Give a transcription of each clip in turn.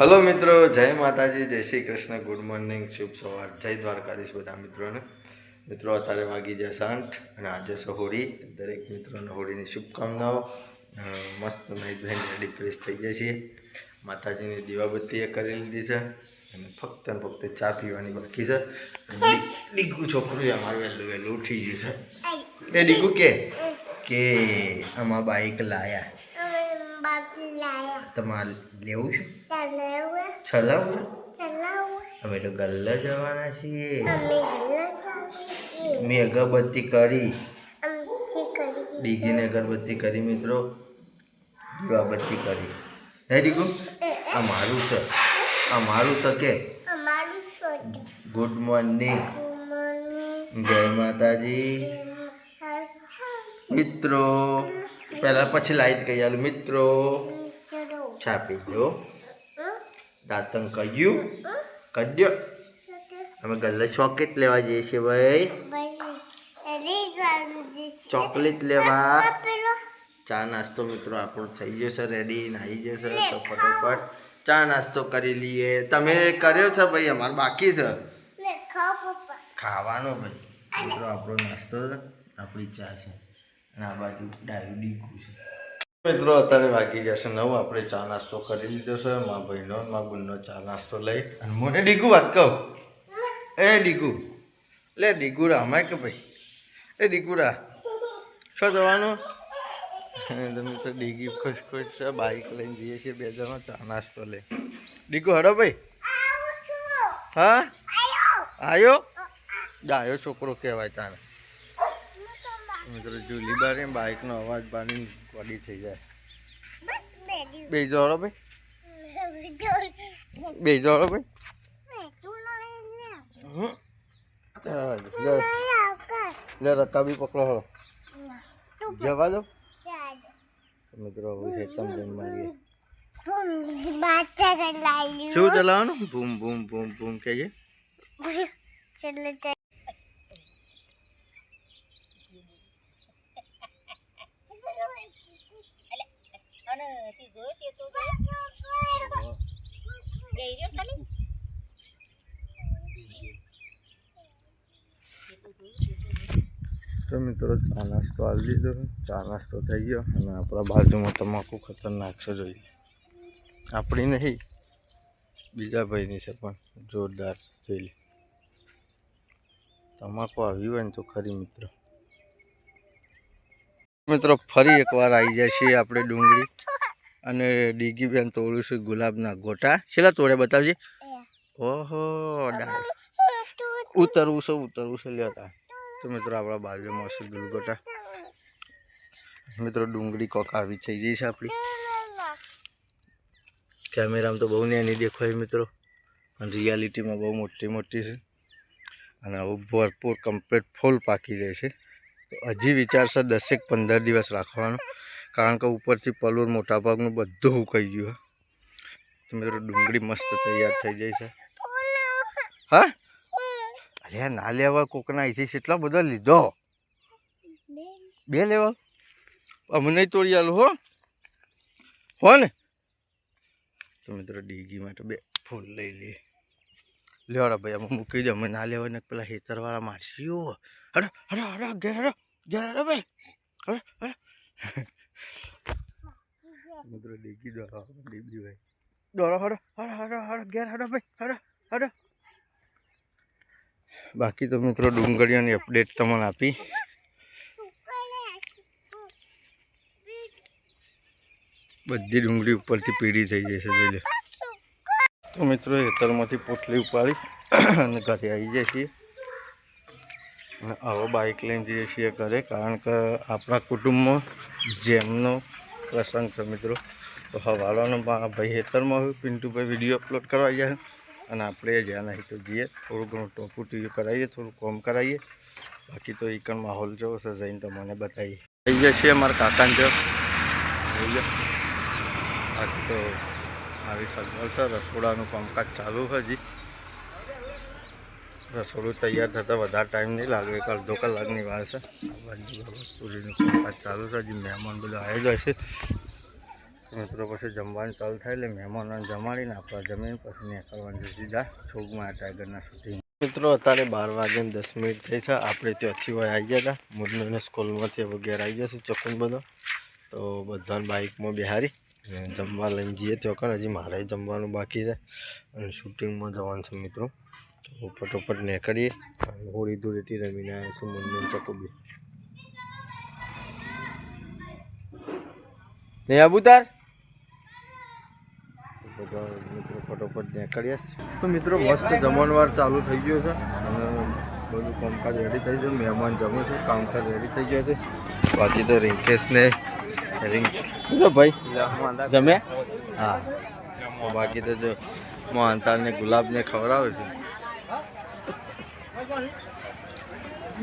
Hello મિત્રો જય માતાજી જય શ્રી કૃષ્ણ ગુડ મોર્નિંગ શુભ સવાર જય દ્વારકાધીશ બધા મિત્રોને. મિત્રો અત્યારે વાગી જશે સાંઠ અને આજે છે હોળી. દરેક મિત્રોને હોળીની શુભકામનાઓ. મસ્ત ધોઈને રેડી ફ્રેશ થઈ જાય છીએ. માતાજીની દીવાબત્તી એ કરી લીધી છે અને ફક્ત ને ફક્ત ચા પીવાની બાકી છે. અને ડી- ડીકુ છોકરું અમારું વહેલું વહેલું ઉઠી ગયું છે. એ ડીગુ કે? કે આમાં બાઈક લાયા. તમારે લેવું છે ચલાવે ચલાવવું છે ચલાવે અમે તો ગલ્લા જવાના છીએ અમે ગલ્લા ચાલીએ મેં અગરબત્તી કરી અમે કરી ડીગીને અગરબત્તી કરી મિત્રો દીવાબત્તી કરી હે ડીગુ આ મારું છે આ મારું છે કે અમારું શોધ ગુડ મોર્નિંગ મને જય માતાજી મિત્રો પહેલાં પછી લાઈટ કહી આલું મિત્રો ચલો છાપી દો દાંતન કહ્યું કડ્યો અમે ગલ્લે ચોકલેટ લેવા જઈએ છીએ ભાઈ ચોકલેટ લેવા ચા નાસ્તો મિત્રો આપણો થઈ ગયો છે રેડી નાહી જશે તો ફટોફટ ચા નાસ્તો કરી લઈએ તમે કર્યો છે ભાઈ અમારે બાકી છે ખાવાનો ભાઈ મિત્રો આપણો નાસ્તો આપણી ચા છે અને આ બાજુ ડાયું ડીકું છે મિત્રો અત્યારે વાગી જશે નવ. આપણે ચા નાસ્તો કરી લીધો છે. મા ભાઈનો મા બુનનો ચા નાસ્તો લઈ. અને મને ડીકુ વાત કહું? એ ડીકુ. લે ડીકુરા અમાય કે ભાઈ? એ ડીકુરા શું જવાનું? તમે તો ડીગી ખુશ ખુશ છે. બાઈક લઈને જઈએ છીએ બે જણો ચા નાસ્તો લે ડીકુ હડો ભાઈ. હા? આવ્યો ડાયો છોકરો કહેવાય તારે. મિત્રો જુલી બારે બાઇકનો અવાજ પાણી કોડી થઈ જાય. બે જોડો ભાઈ. બે જોડો ભાઈ. લે રકાબી પકડો જવા દો. મિત્રો હવે હેતમ શું ચલાવવાનું? બૂમ બૂમ બૂમ બૂમ કહીએ તો મિત્રો ચા નાસ્તો આવી લીધો. ચા નાસ્તો થઈ ગયો. અને આપણા બાજુમાં તમાકુ ખતરનાક છે જોઈએ આપણી નહીં, બીજા ભાઈની છે પણ, જોરદાર જોઈ તમાકુ આવી હોય ને તો ખરી, મિત્રો. મિત્રો, ફરી એકવાર આવી જાય છે આપણે ડુંગળી. અને ડીગી બેન તોડું છું ગુલાબના ગોટા. છેલ્લા તોડે બતાવજે. ઓહો ઉતરવું છે ઉતરવું છે લેતા તો. મિત્રો આપણા બાજુમાં છે ગુલગોટા. મિત્રો ડુંગળી કોક આવી થઈ ગઈ છે આપણી. કેમેરામાં તો બહુ નાની દેખાય મિત્રો. અને રિયાલિટીમાં બહુ મોટી મોટી છે. અને હવે ભરપૂર કમ્પ્લીટ ફૂલ પાકી જાય છે. હજી વિચાર દસેક પંદર દિવસ રાખવાનો. કારણ કે ઉપરથી પલુર મોટાભાગનું બધું ઉકાઈ ગયું. તો મિત્રો ડુંગળી મસ્ત તૈયાર થઈ જાય છે. હા? અલ્યા ના લેવા કોકના અહીંથી કેટલો બધો લીધો? બે લેવા? અમે નહીં તોડી આલું, હો. હો ને? તો મિત્રો ડીગી માટે બે ફૂલ લઈ લઈએ. લેવાડા ભાઈ અમે મૂકી દે. અમે ના લેવા ને પેલા હેતરવાળા મારશીઓ. હડો હડો હડો, ઘેર હડો ઘેર હડો, ભાઈ. હડો હડો. મિત્રો ડીગી દો ડીગી ભાઈ હડો હડો હડો હડો ઘેર હડો ભાઈ હડો હડો બાકી તો મિત્રો ડુંગળીઓની અપડેટ તમને આપી. બધી ડુંગળી ઉપરથી પીળી થઈ જશે, જોઈ તો મિત્રો હેતરમાંથી પોટલી ઉપાડી અને ઘરે આવી જાય છીએ. અને આવો બાઇક લઈને જઈએ છીએ ઘરે, કારણ કે આપણા કુટુંબમાં જેમનો પ્રસંગ છે મિત્રો. તો હવાલાનો ભાઈ હેતરમાં હોય પિન્ટુભાઈ વીડિયો અપલોડ કરવા ગયા અને આપણે જ્યાં નહીં તો જઈએ, થોડું ઘણું ટોપું ટીવી કરાવીએ, થોડું કોમ કરાવીએ. બાકી તો એકણ માહોલ જેવો છે જઈને તમને બતાવીએ. થઈ ગયા છીએ અમારા કાકાને જો બાકી તો આવી સગવડ છે, રસોડાનું કામકાજ ચાલુ છે હજી. રસોડું તૈયાર થતાં વધારે ટાઈમ નહીં લાગે. એક અડધો કલાકની વાર છે. ચાલુ છે. હજી મહેમાન બધા આવી જાય છે મિત્રો પછી જમવાનું ચાલુ થાય એટલે મહેમાનોને જમાડીને આપણા જમીન પછી નીકળવાનું છે સીધા છોગમાં ટાઈગરના શૂટિંગ મિત્રો, અત્યારે બાર વાગ્યાને દસ મિનિટ થઈ છે. આપણે ત્યાંથી હોય આવી ગયા હતા મુરલીને સ્કૂલમાંથી વગેરે આવી જશે ચોખ્ખું બધો. તો બધાને બાઇકમાં બિહારી જમવા લઈને જઈએ ત્યાં હજી મારે જમવાનું બાકી છે. અને શૂટિંગમાં જવાનું છે મિત્રો. તો ફટોફટ નીકળીએ. હોળી ધૂળેટી રમીને આવ્યા છું ચકુબી. નહીં આબુ તાર તો બધા મિત્રો ફટોફટ નીકળ્યા તો મિત્રો, મસ્ત જમણવાર ચાલુ થઈ ગયો છે. અને બધું કામકાજ રેડી થઈ ગયું. મહેમાન જમું છે. કામકાજ રેડી થઈ ગયો છે. બાકી તો રિંકેશને રિંક ભાઈ? જમ્યા? હા. બાકી તો જો મોહનતાલને ગુલાબને ખવડાવે છે.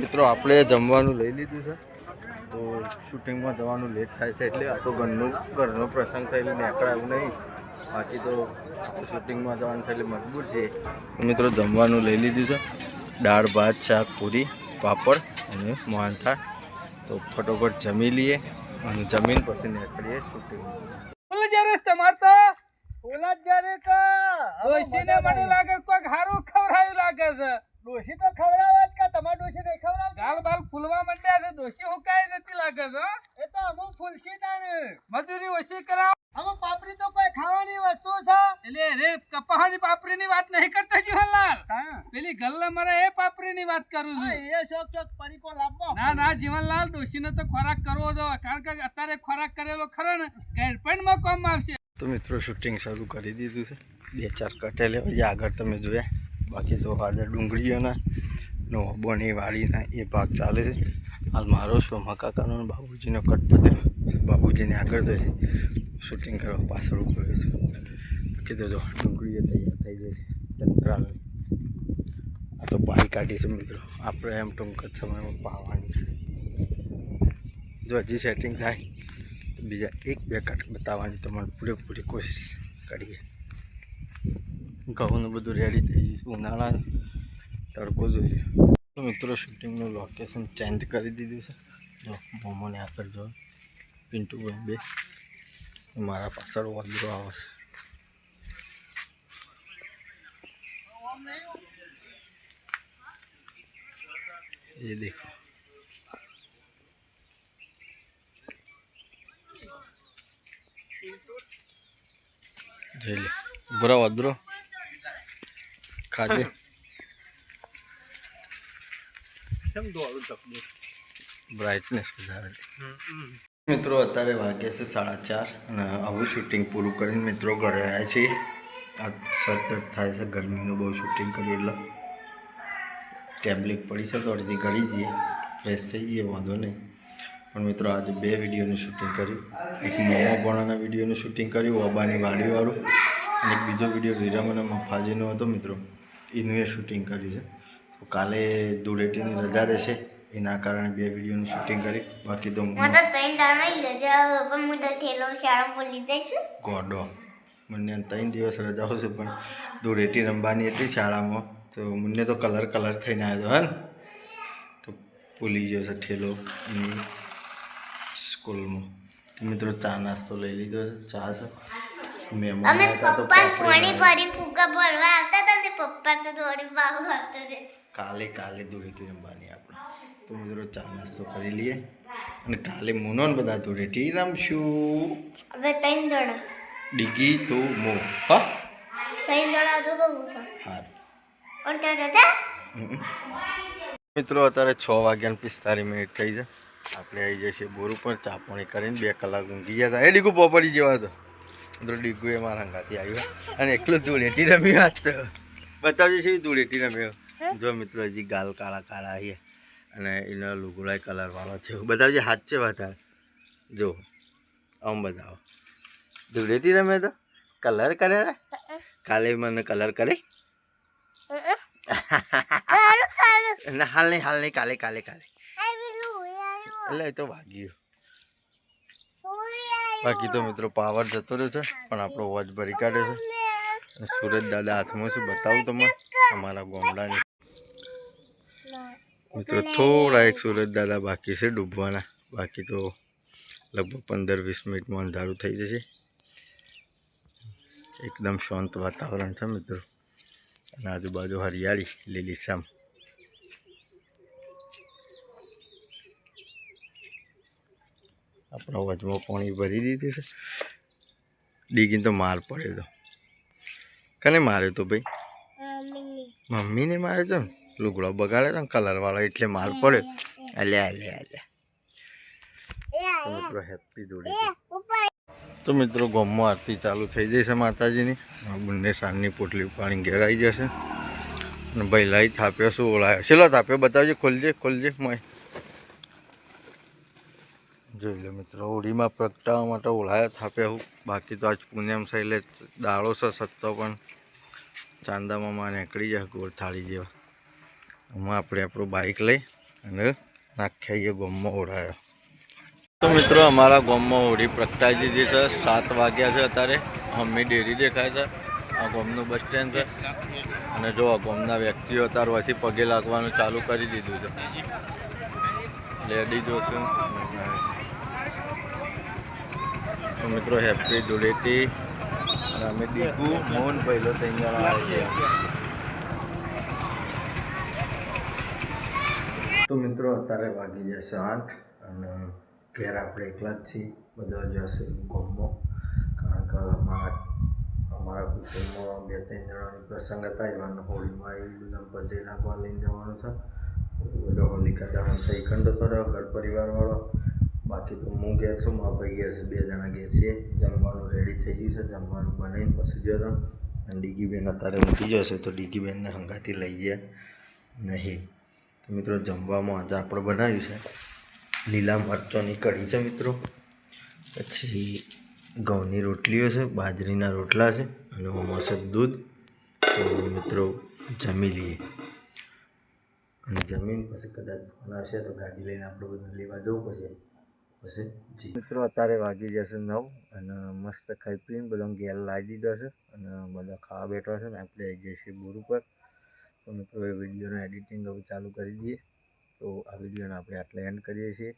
મિત્રો આપણે જમવાનું લઈ લીધું છે. તો શૂટિંગમાં જવાનું લેટ થાય છે એટલે આ તો ઘરનું ઘરનો પ્રસંગ થયેલો નીકળે એવું નહીં. બાકી તો શૂટિંગમાં જવાનું છે એટલે મજબૂર છે. મિત્રો જમવાનું લઈ લીધું છે. દાળ ભાત શાક પૂરી પાપડ અને મોહનથાળ. તો ફટોફટ જમી લઈએ અને જમીન પછી નીકળીએ શૂટિંગ બોલે જ્યારે તમાર તો ઓલા જ્યારે કા મને લાગે કોઈક હારું ખવડાયું લાગે છે. ડોશી તો ખવડાવે જ કા તમાર ડોશી નહીં ખવડાવ ગાલ બાલ ફૂલવા માંડ્યા છે ડોશી હુકાઈ નથી લાગે છે એ તો અમુક ફૂલસી તાણ. મજૂરી ઓછી કરાવ. અમુક પાપડી તો કોઈ ખાવાની વસ્તુ છે? એટલે રે કપાહાની પાપરીની વાત નહીં કરતા જીવનલાલ પેલી ગલ્લા મારે એ પાપરીની વાત કરું છું. એ શોક શોક પરીકો લાવવો ના ના જીવનલાલ ડોશીને તો ખોરાક કરવો જો કારણ કે અત્યારે ખોરાક કરેલો ખરો ને ગેરપેન્ડમાં કામ આવશે. તો મિત્રો શૂટિંગ શરૂ કરી દીધું છે. બે ચાર કટેલે હજી આગળ તમે જોયા. બાકી તો આજે ડુંગળીઓના નો બોની વાળીના એ ભાગ ચાલે છે. હાલ મારો શો મકાકાનો અને બાબુજીનો કટ બાબુજીને આગળ તો શૂટિંગ કરવા પાછળ ઊભો છે. બાકી તો જો ડુંગળીઓ તૈયાર થઈ જાય છે તંત્રાલની આ તો પાઈ કાઢી છે મિત્રો. આપણે એમ ટૂંક જ સમયમાં પાવાની જો હજી સેટિંગ થાય, તો બીજા એક બે કટ બતાવવાની તમારે પૂરેપૂરી કોશિશ કરીએ. ઘઉંનું બધું રેડી થઈ જશે ઉનાળા તડકો જોઈએ તો મિત્રો શૂટિંગનું લોકેશન ચેન્જ કરી દીધું છે જો મોમોને આગળ જો પિન્ટુભાઈ બે મારા પાછળ વાંદરો આવે છે ये देखो જોઈ લે બરો અદરો ખાજે બ્રાઇટનેસ વધારે. મિત્રો અત્યારે વાગ્યા છે સાડા ચાર અને આવું શૂટિંગ પૂરું કરીને મિત્રો ઘરે આવ્યા છીએ. આ સતત થાય છે ગરમીનું બહુ શૂટિંગ કર્યું એટલે. ટેબ્લેટ પડી છે તો અડધી ઘડી જઈએ. ફ્રેશ થઈ જઈએ વાંધો નહીં. પણ મિત્રો આજે બે વિડીયોનું શૂટિંગ કર્યું. એક મોમો ભણાના વિડીયોનું શૂટિંગ કર્યું ઓબાની વાડીવાળું. અને એક બીજો વીડિયો વિરમ અને મફાજીનો હતો મિત્રો. એનું એ શૂટિંગ કર્યું છે. તો કાલે ધૂળેટીની રજા રહેશે. એના કારણે બે વિડીયોનું શૂટિંગ કરી. બાકી તો ગોડો. મને ત્રણ દિવસ રજા છે પણ ધૂળેટી રમવાની હતી શાળામાં. તો મને તો કલર કલર થઈને આવ્યો હતો હે ને? તો ભૂલી ગયો છે ઠેલો એની સ્કૂલમાં. તો મિત્રો ચા નાસ્તો લઈ લીધો છે. ચા છે. અમે પપ્પા પાણી ભરી ફૂગા ભરવા આવતા હતા ને પપ્પા તો દોડી બાબુ હતો છે. કાલે કાલે ધૂળેટી રમવાની આપણે. તો મિત્રો ચા નાસ્તો કરી લઈએ. અને કાલે મુનો ને બધા ધૂળેટી રમશું. હવે ત્રણ દડા ડીગી તો મો. હા? ત્રણ દોડા તો બહુ હા હાર. પણ જતા? મિત્રો અત્યારે છ વાગ્યાને પિસ્તાલીસ મિનિટ થઈ છે. આપણે આવી છીએ બોર ઉપર. ચા પાણી કરીને બે કલાક ઊંઘી ગયા હતા. એ ડીગુ પોપડી જેવા હતો. ડીગુ મારા હંગાથી આવ્યો અને એકલું ધૂળેટી રમ્યો આજ તો. બતાવજો છે ધૂળેટી રમ્યો. જો મિત્રો હજી ગાલ કાળા કાળા આવ્યા અને એનો લુગડાય કલરવાળો થયો બતાવજો હાથ છે વધારે જો આમ બતાવો. ધૂળેટી રમે તો? કલર કરે ને? કાલે મને કલર કરે? ના હાલ નહીં હાલ નહીં કાલે કાલે કાલે. એટલે એ તો વાગ્યું. બાકી તો મિત્રો પાવર જતો રહ્યો છે, પણ આપણો વોચ ભરી કાઢે છે. સુરજ દાદા હાથમાં શું બતાવું તમને? અમારા ગોમડાની. મિત્રો થોડા એક સુરજ દાદા બાકી છે ડૂબવાના. બાકી તો લગભગ પંદર વીસ મિનિટમાં અંધારું થઈ જશે. એકદમ શાંત વાતાવરણ છે મિત્રો. અને આજુબાજુ હરિયાળી લીલીછમ આપણા વચમાં પાણી ભરી દીધું છે. ડીગીને તો માર પડ્યો તો. કને માર્યો તો ભાઈ? મમ્મીને માર્યો તો ને? લુગડો બગાડ્યો તો ને કલરવાળો એટલે માર પડ્યો. અલ્યા અલ્યા અલ્યા મિત્રો હેપી જોડી તો મિત્રો ગોમમાં આરતી ચાલુ થઈ જશે માતાજીની. બંને સાંજની પોટલી પાણી ઘેર આવી જશે. અને ભૈલાઈ થાપ્યો શું ઓળાયો ચલો થાપ્યો બતાવજે ખોલજે ખોલજે મય. જોઈ લો મિત્રો, હોળીમાં પ્રગટાવવા માટે ઓળાયા થાપ્યા હું. બાકી તો આજ પૂનમ છે એટલે દાળો છે સત્તો પણ. ચાંદામાં માં નીકળી જાય, ગોળ થાળી જેવા. એમાં આપણે આપણું બાઇક લઈ અને નાખ્યા ગોમમાં ઓળાયો. તો મિત્રો, અમારા ગામમાં હોળી પ્રગટાઈ દીધી છે. સાત વાગ્યા છે અત્યારે. અમ્મી ડેરી દેખાય છે. આ ગોમનું બસ સ્ટેન્ડ છે. અને જો આ ગોમના વ્યક્તિઓ અત્યારથી પગે લાગવાનું ચાલુ કરી દીધું છે. લેડીઝો છે. મિત્રો હેપી ધૂળેટી અને અમે દીકુ મોહન પહેલો તૈયાર છે. તો મિત્રો, અત્યારે વાગી જશે આઠ અને ઘેર આપણે એકલા જ છીએ. બધા જશે ગોમો કારણ કે અમારા અમારા કુટુંબમાં બે ત્રણ જણાની પ્રસંગ હતા. એવાને હોળીમાં એ બધા બધે નાખવા લઈને જવાનું છે. બધો હોલિકા દહન સહી ખંડ તો રહ્યો, ઘર પરિવારવાળો. બાકી તો હું ઘેર છું મારા ભાઈ ઘેર છે, બે જણા ઘેર છે જમવાનું રેડી થઈ ગયું છે, જમવાનું બનાવીને પછી ગયો હતો અને ડીગીબેન અત્યારે ઊંઘી જશે તો ડીગીબેનને હંગાથી લઈ ગયા. નહીં. તો મિત્રો, જમવામાં આજે આપણે બનાવ્યું છે. લીલા મરચોની કઢી છે મિત્રો. પછી ઘઉંની રોટલીઓ છે, બાજરીના રોટલા છે, અને આમાં છે દૂધ. તો મિત્રો, જમી લઈએ. અને જમીન પછી કદાચ ફોન આવશે તો ગાડી લઈને આપણે બધું લેવા જવું પડશે. પછી જી. મિત્રો, અત્યારે વાગી જશે નવ અને મસ્ત ખાઈ પીને બધો ઘેર લાવી દીધો છે અને બધા ખાવા બેઠો છે ને આપણે આવી જઈએ છીએ બોર ઉપર. તો મિત્રો, એ વિડીયોનું એડિટિંગ હવે ચાલુ કરી દઈએ. તો આ વિડીયોને આપણે આટલે એન્ડ કરીએ છીએ.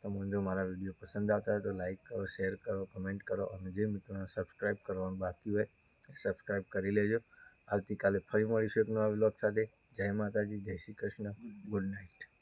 તમને જો મારા વીડિયો પસંદ આવતા હોય તો લાઈક કરો શેર કરો કમેન્ટ કરો અને જે મિત્રોને સબસ્ક્રાઈબ કરવાનું બાકી હોય એ સબસ્ક્રાઈબ કરી લેજો. આવતીકાલે ફરી મળીશું એક નવા વ્લોગ સાથે. જય માતાજી, જય શ્રી કૃષ્ણ. Good night